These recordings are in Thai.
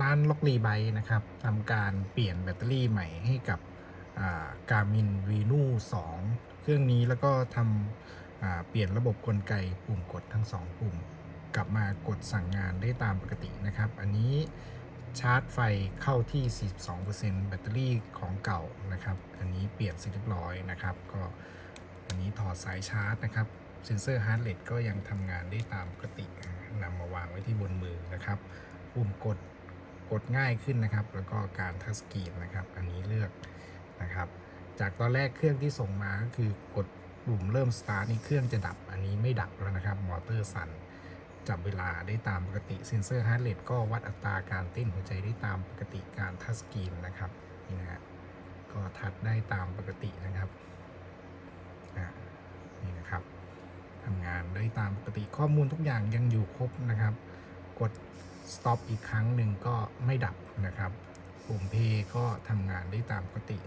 ร้านล็อกรีไบนะครับทำการเปลี่ยนแบตเตอรี่ใหม่ให้กับการมินวีนู2เครื่องนี้แล้วก็ทำเปลี่ยนระบบกลไกปุ่มกดทั้ง 2 ปุ่ม กลับมากดสั่งงานได้ตามปกตินะครับ อันนี้ชาร์จไฟเข้าที่ 42%แบตเตอรี่ของเก่านะครับ อันนี้เปลี่ยนเสร็จเรียบร้อยนะครับ ก็อันนี้ถอดสายชาร์จนะครับ เซนเซอร์ฮาร์ดเรทก็ยังทำงานได้ตามปกตินำมาวางไว้ที่บนมือนะครับ ปุ่มกด กดง่ายขึ้นนะครับ แล้วก็การทัชสกรีนนะครับ อันนี้เลือกนะครับ จากตอนแรกเครื่องที่ส่งมาก็คือกดปุ่มเริ่มสตาร์ทนี่เครื่องจะดับ อันนี้ไม่ดับแล้วนะครับ มอเตอร์สั่นจับเวลาได้ตามปกติเซนเซอร์ฮาร์ดเรทก็วัดอัตราการเต้นหัวใจได้ตามปกติการทัชสกรีนนะครับนี่นะฮะก็ทัดได้ตามปกตินะครับนี่นะครับทำงานได้ตามปกติข้อมูลทุกอย่างยังอยู่ครบนะครับ กด stop อีกครั้งหนึ่งก็ไม่ดับนะครับ ปุ่ม play ก็ทำงานได้ตามปกติ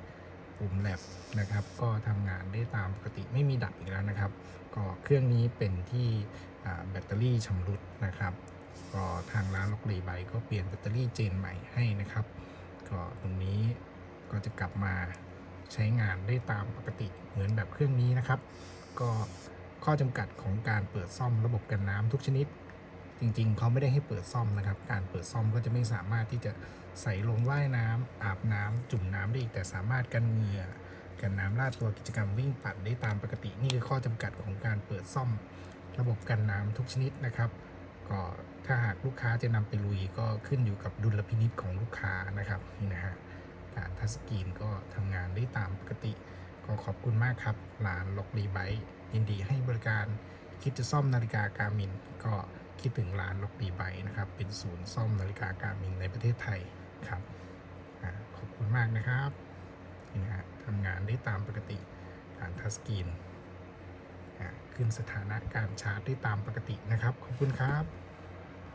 ปุ่ม lab นะครับ ก็ทำงานได้ตามปกติไม่มีดับอีกแล้วนะครับ ก็เครื่องนี้เป็นที่แบตเตอรี่ชำรุดนะครับ ก็ทางร้านล็อกรีไบก็เปลี่ยนแบตเตอรี่เจนใหม่ให้นะครับ ก็ตรงนี้ก็จะกลับมาใช้งานได้ตามปกติเหมือนแบบเครื่องนี้นะครับ ก็ข้อจำกัดของการเปิดซ่อมระบบกันน้ำทุกชนิด จริงๆ เขาไม่ได้ให้เปิดซ่อมนะครับ การเปิดซ่อมก็จะไม่สามารถที่จะใส่ลงว่ายน้ำอาบน้ำจุ่มน้ำได้อีกแต่สามารถกันเหงื่อกันน้ำลาดตัวกิจกรรมวิ่งปั่นได้ตามปกตินี่คือข้อจำกัดของการเปิดซ่อม ระบบกันน้ำทุกชนิดนะครับก็ถ้าหากลูกค้าจะนำไปลุยก็ขึ้นอยู่กับดุลพินิจของลูกค้านะครับนี่นะฮะการทัสกีนก็ทำงานได้ตามปกติ ก็ขอบคุณมากครับร้านล็อกรีไบยินดีให้บริการคิดจะซ่อมนาฬิกาการมินก็ คิดถึงร้านล็อกดีไบนะครับ เป็นศูนย์ซ่อมนาฬิกาการมินในประเทศไทยครับขอบคุณมากนะครับนี่นะฮะทำงานได้ตามปกติผ่านทัสกรีนขึ้นสถานะการชาร์จได้ตามปกตินะครับ ขอบคุณครับ